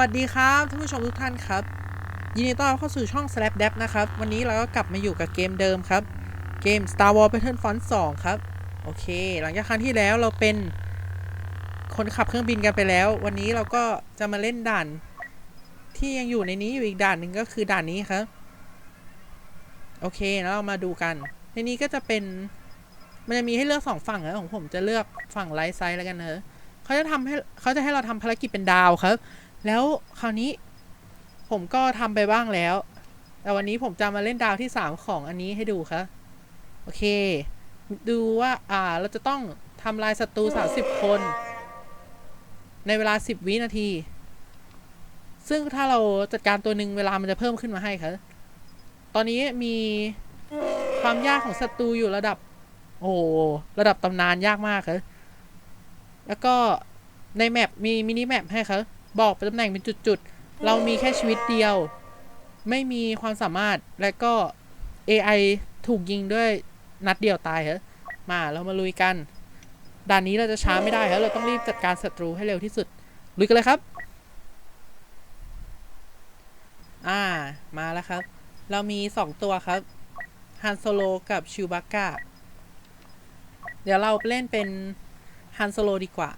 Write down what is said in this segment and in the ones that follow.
วัสดีครับท่านผู้ชมทุกท่านครับ ยินดีต้อนรับเข้าสู่ช่อง Slap d a p นะครับ วันนี้เราก็กลับมาอยู่กับเกมเดิมครับ เกม Star Wars Battlefront 2 ครับ โอเค หลังจากครั้งที่แล้วเราเป็นคนขับเครื่องบินกันไปแล้ว วันนี้เราก็จะมาเล่นด่าน ที่ยังอยู่ในนี้อยู่อีกด่านหนึ่งก็คือด่านนี้ครับ โอเคแล้วเรามาดูกัน ในนี้ก็จะเป็นมันจะมีให้เลือกสองฝั่งนะของผมจะเลือกฝั่งไลท์ไซด์แล้วกันเนอะเขาจะทำให้เขาจะให้เราทำภารกิจเป็นดาวครับ แล้วคราวนี้ผมก็ทำไปบ้างแล้ว แต่วันนี้ผมจะมาเล่นดาวที่ 3 ของอันนี้ให้ดูครับโอเค ดูว่า อ่า เราจะต้องทำลายศัตรู 30 คน ในเวลา 10 วินาที ซึ่งถ้าเราจัดการตัวหนึ่งเวลามันจะเพิ่มขึ้นมาให้ครับตอนนี้มีความยากของศัตรูอยู่ระดับ โอ้ระดับตำนานยากมากครับแล้วก็ในแมปมีมินิแมปให้ครั บอกเป็นตำแหน่งเป็นจุดๆ เรามีแค่ชีวิตเดียว ไม่มีความสามารถและก็ AI ถูกยิงด้วยนัดเดียวตายเหรอมาเรามาลุยกัน ด่านนี้เราจะช้าไม่ได้ครับเราต้องรีบจัดการศัตรูให้เร็วที่สุด ลุยกันเลยครับ อ่า มาแล้วครับ เรามีสองตัวครับฮันโซโลกับชิวบักกาเดี๋ยวเราเล่นเป็นฮันโซโลดีกว่า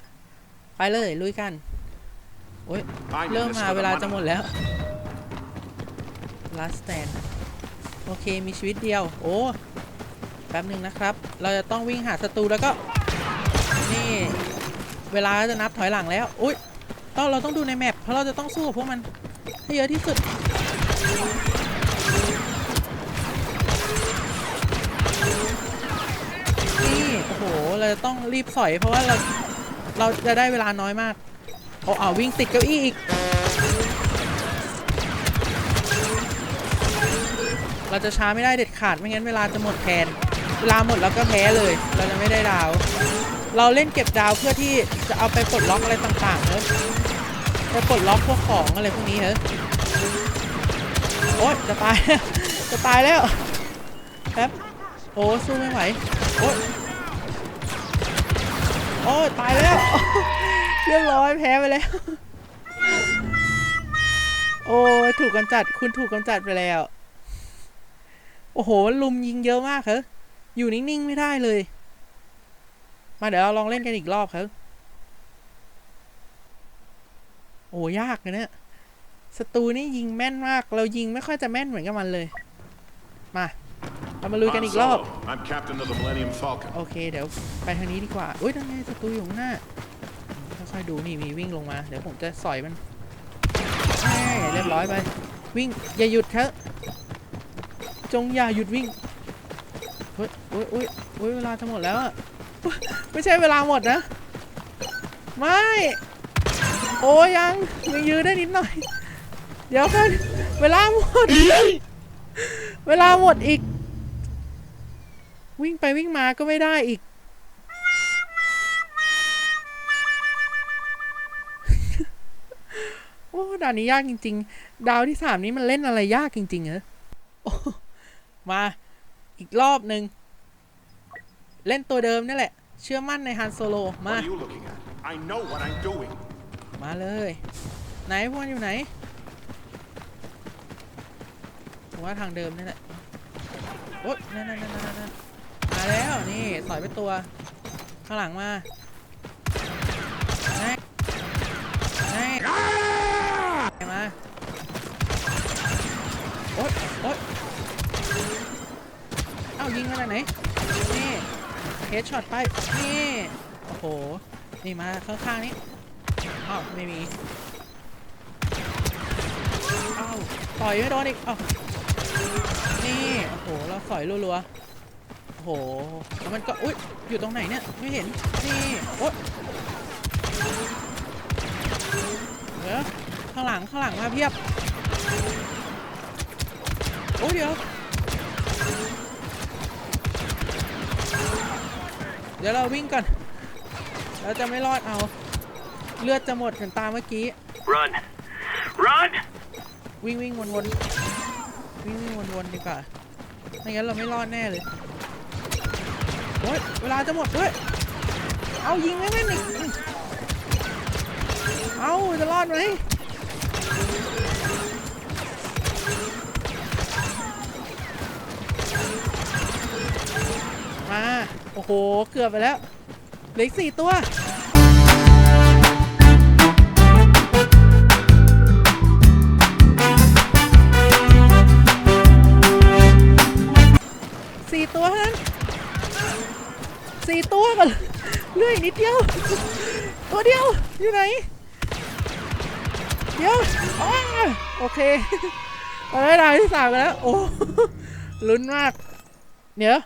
ไปเลยลุยกัน โอ้ยเริ่มมาเวลาจะหมดแล้ว last stand โอเคมีชีวิตเดียว โอ้แป๊บหนึ่งนะครับ เราจะต้องวิ่งหาศัตรูแล้วก็ นี่ เวลาจะนับถอยหลังแล้ว อุ้ยต้องเราต้องดูในแมปเพราะเราจะต้องสู้กับพวกมันให้เยอะที่สุด นี่ โอ้โห เราจะต้องรีบสอยเพราะว่าเรา เราจะได้เวลาน้อยมาก โอ้เอาวิ่งติดเก้าอี้อีก เราจะช้าไม่ได้เด็ดขาดไม่งั้นเวลาจะหมดแทน เวลาหมดแล้วก็แพ้เลย เราจะไม่ได้ดาว เราเล่นเก็บดาวเพื่อที่จะเอาไปปลดล็อกอะไรต่างๆเนอะไปปลดล็อกพวกของอะไรพวกนี้เนอะโอ๊ยจะตาย จะตายแล้วแป๊บโอ้สู้ไม่ไหว โอ๊ยโอ้ยตายแล้ว เรียบร้อยแพ้ไปแล้ว โอ้ยถูกกำจัด คุณถูกกำจัดไปแล้ว โอ้โห ลุมยิงเยอะมากครับอยู่นิ่งๆ ไม่ได้เลย มาเดี๋ยวเราลองเล่นกันอีกรอบครับโอ้ยากเลยเนี่ยศัตรูนี่ยิงแม่นมาก เรายิงไม่ค่อยจะแม่นเหมือนกับมันเลย มาเรามาลุยกันอีกรอบ Han Solo. I'm captain of the Millennium Falcon. โอเค เดี๋ยวไปทางนี้ดีกว่า อุ้ยทางไงศัตรูอยู่ข้างหน้า ค่อยๆดูนี่มีวิ่งลงมา เดี๋ยวผมจะสอยมันเรียบร้อยไป วิ่งอย่าหยุดเถอะจงอย่าหยุดวิ่งเฮ้ยอุ้ยอุ้ยอุ้ยเวลาจะหมดแล้วอะไม่ใช่เวลาหมดนะ ไม่ โอ้ยังยังยื้อได้นิดหน่อย เดี๋ยวกันเวลาหมด เวลาหมดอีก วิ่งไปวิ่งมาก็ไม่ได้อีก ด่านนี้ยากจริง ๆ ดาวที่สามนี้มันเล่นอะไรยากจริงๆเหรอโอ้มาอีกรอบหนึ่งเล่นตัวเดิมนี่แหละ เชื่อมั่นในฮันโซโล มา What are you looking at? I know what I'm doing. มาเลย ไหนพวกมันอยู่ไหนผมว่าทางเดิมนี่แหละ โอ๊ยนั่นนั่นนั่นนั่นนั่นมาแล้วนี่สอยไปตัว ข้างหลังมาแน่แน่ มาโอ๊ยโอ๊ยเอ้ายิงมาจากไหน นี่เฮดช็อตไป นี่ โอ้โห นี่มาข้างๆนี้อ้าวไม่มีอ้าวต่อยไม่โดนอีกอ้าวนี่ โอ้โห เราสอยรัวๆ โอ้โห แล้วมันก็ อุ๊ย อยู่ตรงไหนเนี่ย ไม่เห็น นี่ โอ๊ยเดี๋ยว ข้างหลังข้างหลังมาเพียบ โอ้ยเดี๋ยว เดี๋ยวเราวิ่งก่อน เราจะไม่รอดเอา เลือดจะหมดเหมือนตามเมื่อกี้ Run! Run! วิ่งวิ่งวนวนวิ่งวิ่งวนวนดีกว่าไม่งั้นเราไม่รอดแน่เลยโอ้ยเวลาจะหมดด้วย เอายิงไม่แม่นอีกเอาจะรอดไหม มา โอ้โห เกือบไปแล้วเหลือสี่ตัว สี่ตัวนั้นสี่ตัวกันเลืออีกนิดเดียว ตัวเดียว อยู่ไหน เดี๋ยวอโอเคเราได้รายที่สามกันแล้ว โอ้ลุ้นมาก เดี๋ยว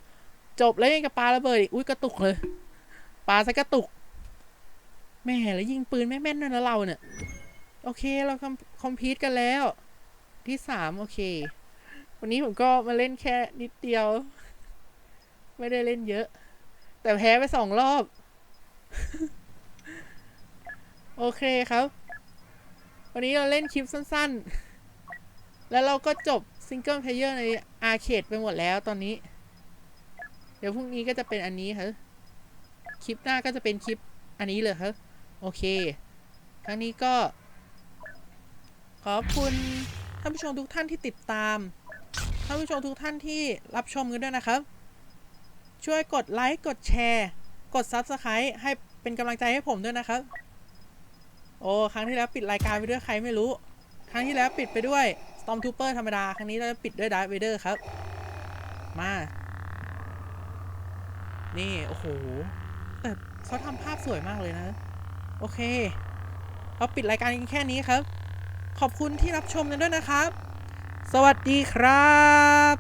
จบแล้วยังกับปาระเบิดอีก อุ้ยกระตุกเลยปาซะกระตุก แม่แล้วยิงปืนไม่แม่นนั่นนะเราเนี่ย โอเคเราคอมคอมพีทกันแล้ว ที่สามโอเค วันนี้ผมก็มาเล่นแค่นิดเดียว ไม่ได้เล่นเยอะ แต่แพ้ไปสองรอบ โอเคครับ วันนี้เราเล่นคลิปสั้นๆ แล้วเราก็จบซิงเกิลเพลเยอร์ในอาร์เคดไปหมดแล้วตอนนี้ เดี๋ยวพรุ่งนี้ก็จะเป็นอันนี้ครับคลิปหน้าก็จะเป็นคลิปอันนี้เลยครับโอเค ครั้งนี้ก็ ขอบคุณท่านผู้ชมทุกท่านที่ติดตามท่านผู้ชมทุกท่านที่รับชมกันด้วยนะครับ ช่วยกดไลค์ กดแชร์ กด Subscribe ให้เป็นกำลังใจให้ผมด้วยนะครับ โอ้ครั้งที่แล้วปิดรายการไปด้วยใครไม่รู้ ครั้งที่แล้วปิดไปด้วย Stormtrooper ธรรมดา ครั้งนี้เราจะปิดด้วย Darth Vader ครับ มา นี่ โอ้โห แต่เขาทำภาพสวยมากเลยนะ โอเค เราปิดรายการกันแค่นี้ครับ ขอบคุณที่รับชมกันด้วยนะครับ สวัสดีครับ